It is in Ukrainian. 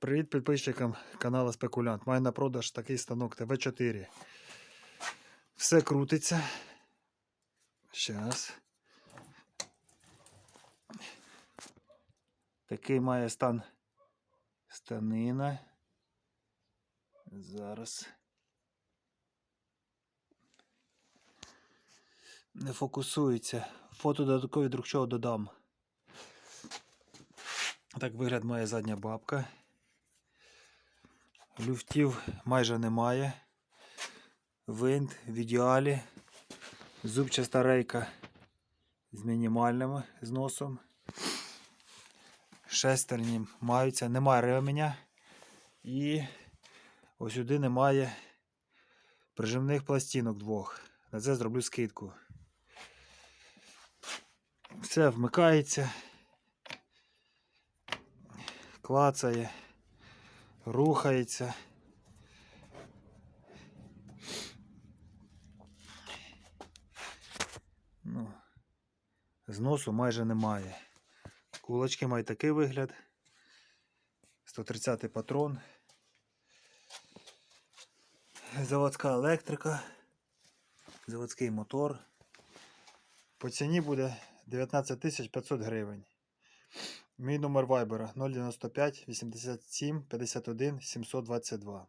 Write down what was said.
Привіт підписчикам каналу Спекулянт. Маю на продаж такий станок ТВ4. Все крутиться. Щас. Такий має стан станина. Зараз. Не фокусується. Фото додаткові друг чого додам. Так вигляд має задня бабка. Люфтів майже немає. Винт в ідеалі. Зубчаста рейка з мінімальним зносом. Шестерні маються, немає ременя. І ось сюди немає прижимних пластинок двох. На це зроблю скидку. Все вмикається, клацає, рухається. Ну, зносу майже немає. Кулачки мають такий вигляд. 130 патрон. Заводська електрика. Заводський мотор. По ціні буде 19 500 гривень. Мій номер вайбера 095 87 51 722.